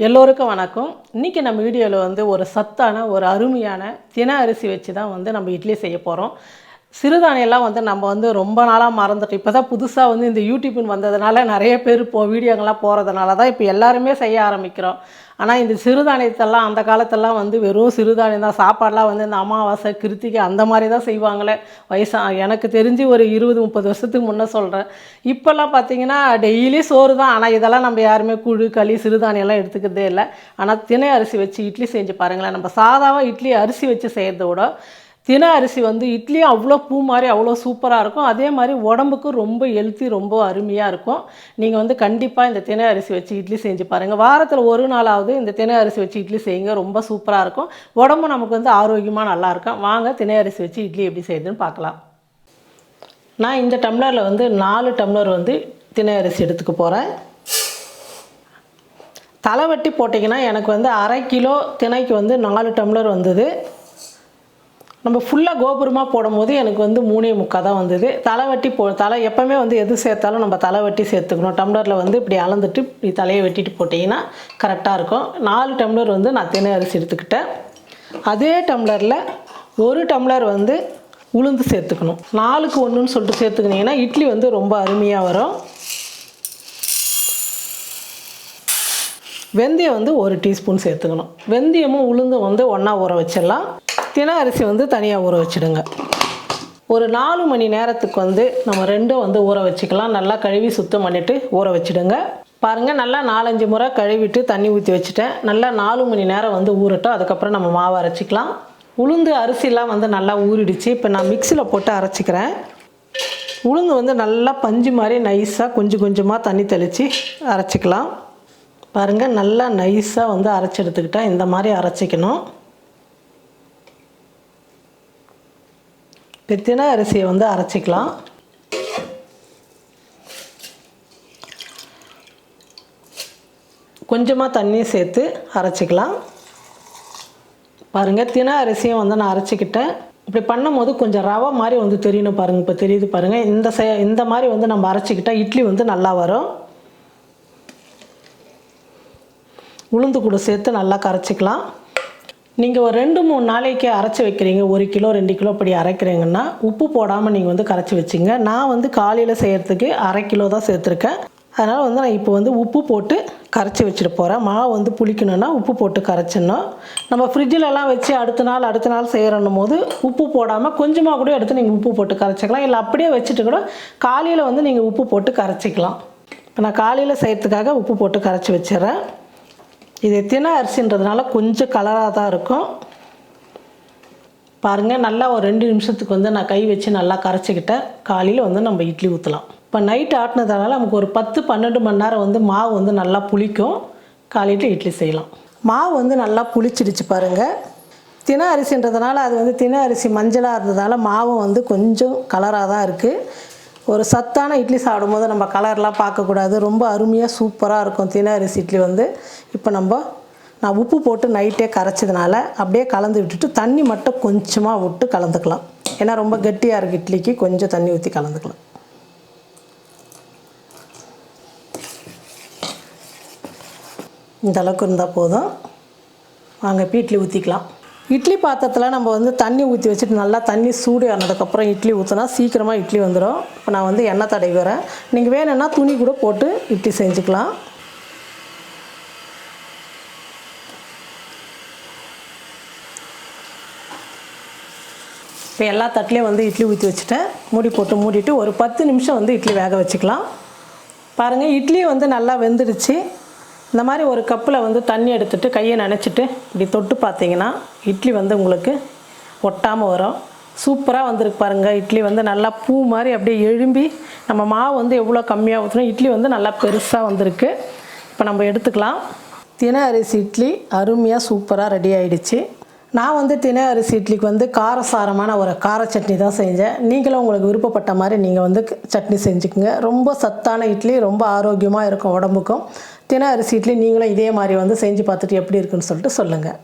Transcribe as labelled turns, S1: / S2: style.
S1: எல்லோருக்கும் வணக்கம். இன்றைக்கி நம்ம வீடியோவில் வந்து ஒரு சத்தான ஒரு அருமையான தின அரிசி வச்சு தான் வந்து நம்ம இட்லி செய்ய போகிறோம் சிறுதானியெல்லாம் வந்து நம்ம வந்து ரொம்ப நாளாக மறந்துட்டோம். இப்போ தான் புதுசாக வந்து இந்த யூடியூப்னு வந்ததுனால நிறைய பேர் இப்போ வீடியோங்கள்லாம் போகிறதுனால தான் இப்போ எல்லாருமே செய்ய ஆரம்பிக்கிறோம். ஆனால் இந்த சிறுதானியத்தெல்லாம் அந்த காலத்தெல்லாம் வந்து வெறும் சிறுதானியம் தான். சாப்பாடெலாம் வந்து இந்த அமாவாசை கிருத்திகை அந்த மாதிரி தான் செய்வாங்களே. வயசா எனக்கு தெரிஞ்சு ஒரு இருபது முப்பது வருஷத்துக்கு முன்னே சொல்கிறேன் இப்போல்லாம் பார்த்தீங்கன்னா டெய்லி சோறு தான். ஆனால் இதெல்லாம் நம்ம யாருமே குழு களி சிறுதானியம்லாம் எடுத்துக்கிறதே இல்லை. ஆனால் தினை அரிசி வச்சு இட்லி செஞ்சு பாருங்களேன். நம்ம சாதாவாக இட்லி அரிசி வச்சு செய்கிறத விட தின அரிசி வந்து இட்லியும் அவ்வளோ பூ மாதிரி அவ்வளோ சூப்பராக இருக்கும். அதே மாதிரி உடம்புக்கு ரொம்ப ஹெல்த்தி ரொம்ப அருமையாக இருக்கும். நீங்கள் வந்து கண்டிப்பாக இந்த தினை அரிசி வச்சு இட்லி செஞ்சு பாருங்கள் வாரத்தில் ஒரு நாளாவது இந்த தினை அரிசி வச்சு இட்லி செய்யுங்க. ரொம்ப சூப்பராக இருக்கும். உடம்பு நமக்கு வந்து ஆரோக்கியமாக நல்லாயிருக்கும் வாங்க தினை அரிசி வச்சு இட்லி எப்படி செய்யுதுன்னு பார்க்கலாம். நான் இந்த டம்ளரில் வந்து நாலு டம்ளர் வந்து தினை அரிசி எடுத்துக்க போகிறேன் தலைவட்டி போட்டிங்கன்னா எனக்கு வந்து அரை கிலோ தினைக்கு வந்து நாலு டம்ளர் வந்தது. நம்ம ஃபுல்லாக கோபுரமாக போடும்போது எனக்கு வந்து மூணே முக்கால் தான் வந்தது. தலைவட்டி போ தலை எப்போவுமே வந்து எது சேர்த்தாலும் நம்ம தலைவட்டி சேர்த்துக்கணும். டம்ளரில் வந்து இப்படி அளந்துட்டு இப்படி தலையை வெட்டிட்டு போட்டிங்கன்னா கரெக்டாக இருக்கும். நாலு டம்ளர் வந்து நான் தினை அரிசி எடுத்துக்கிட்டேன். அதே டம்ளரில் ஒரு டம்ளர் வந்து உளுந்து சேர்த்துக்கணும். நாலுக்கு ஒன்றுன்னு சொல்லிட்டு சேர்த்துக்கினீங்கன்னா இட்லி வந்து ரொம்ப அருமையாக வரும். வெந்தயம் வந்து ஒரு டீஸ்பூன் சேர்த்துக்கணும். வெந்தயமும் உளுந்தும் வந்து ஒன்றா ஊற வச்சிடலாம். தின அரிசி வந்து தனியாக ஊற வச்சிடுங்க. ஒரு நாலு மணி நேரத்துக்கு வந்து நம்ம ரெண்டும் வந்து ஊற வச்சுக்கலாம். நல்லா கழுவி சுத்தம் பண்ணிவிட்டு ஊற வச்சுடுங்க. பாருங்கள் நல்லா நாலஞ்சு முறை கழுவிட்டு தண்ணி ஊற்றி வச்சுட்டேன். நல்லா நாலு மணி நேரம் வந்து ஊறட்டும். அதுக்கப்புறம் நம்ம மாவு அரைச்சிக்கலாம். உளுந்து அரிசிலாம் வந்து நல்லா ஊறிடுச்சு. இப்போ நான் மிக்சியில் போட்டு அரைச்சிக்கிறேன். உளுந்து வந்து நல்லா பஞ்சு மாதிரி நைஸாக கொஞ்சம் கொஞ்சமாக தண்ணி தெளித்து அரைச்சிக்கலாம். பாருங்கள் நல்லா நைஸாக வந்து அரைச்சி எடுத்துக்கிட்டால் இந்த மாதிரி அரைச்சிக்கணும். பித்தின அரிசியை வந்து அரைச்சிக்கலாம். கொஞ்சமாக தண்ணி சேர்த்து அரைச்சிக்கலாம். பாருங்கள் தின அரிசியும் வந்து நான் அரைச்சிக்கிட்டேன். இப்படி பண்ணும்போது கொஞ்சம் ரவை மாதிரி வந்து தெரியணும் பாருங்கள் இப்போ தெரியுது பாருங்கள் இந்த செ இந்த மாதிரி வந்து நம்ம அரைச்சிக்கிட்டா இட்லி வந்து நல்லா வரும். உளுந்து கூட சேர்த்து நல்லா கரைச்சிக்கலாம். நீங்கள் ஒரு ரெண்டு மூணு நாளைக்கு அரைச்சி வைக்கிறீங்க. ஒரு கிலோ ரெண்டு கிலோ அப்படி அரைக்கிறீங்கன்னா உப்பு போடாமல் நீங்கள் வந்து கரைச்சி வச்சிங்க. நான் வந்து காலையில் செய்கிறதுக்கு அரை கிலோ தான் சேர்த்துருக்கேன். அதனால் வந்து நான் இப்போ வந்து உப்பு போட்டு கரைச்சி வச்சுட்டு போகிறேன் மாவு வந்து புளிக்கணுன்னா உப்பு போட்டு கரைச்சிடணும். நம்ம ஃப்ரிட்ஜிலலாம் வச்சு அடுத்த நாள் அடுத்த நாள் செய்கிறன்னும் போது உப்பு போடாமல் கொஞ்சமாக கூட எடுத்து நீங்கள் உப்பு போட்டு கரைச்சிக்கலாம். இல்லை அப்படியே வச்சுட்டு கூட காலையில் வந்து நீங்கள் உப்பு போட்டு கரைச்சிக்கலாம். இப்போ நான் காலையில் செய்கிறதுக்காக உப்பு போட்டு கரைச்சி வச்சிடுறேன். இது தின அரிசின்றதுனால கொஞ்சம் கலராக தான் இருக்கும். பாருங்கள் நல்லா ஒரு ரெண்டு நிமிஷத்துக்கு வந்து நான் கை வச்சு நல்லா கரைச்சிக்கிட்டேன். காலையில் வந்து நம்ம இட்லி ஊற்றலாம் இப்போ நைட் ஆட்டினதுனால நமக்கு ஒரு பத்து பன்னெண்டு மணி நேரம் வந்து மாவு வந்து நல்லா புளிக்கும். காலையில் இட்லி செய்யலாம். மாவு வந்து நல்லா புளிச்சிடுச்சு பாருங்கள் தின அரிசின்றதுனால அது வந்து தின அரிசி மஞ்சளாக இருந்ததால் மாவும் வந்து கொஞ்சம் கலராக தான் இருக்குது ஒரு சத்தான இட்லி சாப்பிடும்போது நம்ம கலர்லாம் பார்க்கக்கூடாது. ரொம்ப அருமையாக சூப்பராக இருக்கும். தினரிசி அரிசி இட்லி வந்து இப்போ நம்ம நான் உப்பு போட்டு நைட்டே கரைச்சதுனால அப்படியே கலந்து விட்டுட்டு தண்ணி மட்டும் கொஞ்சமாக விட்டு கலந்துக்கலாம். ஏன்னா ரொம்ப கெட்டியாக இருக்குது இட்லிக்கு கொஞ்சம் தண்ணி ஊற்றி கலந்துக்கலாம். இந்த அளவுக்கு இருந்தால் போதும். வாங்க இப்போ இட்லி ஊற்றிக்கலாம் இட்லி பாத்திரத்தில் நம்ம வந்து தண்ணி ஊற்றி வச்சுட்டு நல்லா தண்ணி சூடு ஆனதுக்கப்புறம் இட்லி ஊற்றினா சீக்கிரமாக இட்லி வந்துடும் இப்போ நான் வந்து எண்ணெய் தடவி வரேன். நீங்கள் வேணும்னா துணி கூட போட்டு இட்லி செஞ்சுக்கலாம். இப்போ எல்லா தட்டிலையும் வந்து இட்லி ஊற்றி வச்சுட்டேன். மூடி போட்டு மூடிட்டு ஒரு பத்து நிமிஷம் வந்து இட்லி வேக வச்சுக்கலாம். பாருங்கள் இட்லி வந்து நல்லா வெந்துடுச்சு. இந்த மாதிரி ஒரு கப்பில் வந்து தண்ணி எடுத்துட்டு கையை நனைச்சிட்டு இப்படி தொட்டு பார்த்தீங்கன்னா இட்லி வந்து உங்களுக்கு ஒட்டாமல் வரும். சூப்பராக வந்திருக்கு பாருங்கள் இட்லி வந்து நல்லா பூ மாதிரி அப்படியே எழும்பி நம்ம மாவு வந்து எவ்வளோ கம்மியாக ஊற்றணும் இட்லி வந்து நல்லா பெருசாக வந்திருக்கு. இப்போ நம்ம எடுத்துக்கலாம். தின அரிசி இட்லி அருமையாக சூப்பராக ரெடி ஆகிடுச்சு நான் வந்து தினை அரிசி இட்லிக்கு வந்து காரசாரமான ஒரு கார சட்னி தான் செஞ்சேன். நீங்களும் உங்களுக்கு விருப்பப்பட்ட மாதிரி நீங்கள் வந்து சட்னி செஞ்சுக்கோங்க. ரொம்ப சத்தான இட்லி ரொம்ப ஆரோக்கியமாக இருக்கும் உடம்புக்கும். தின அரிசி இட்லி நீங்களும் இதே மாதிரி வந்து செஞ்சு பார்த்துட்டு எப்படி இருக்குன்னு சொல்லிட்டு சொல்லுங்கள்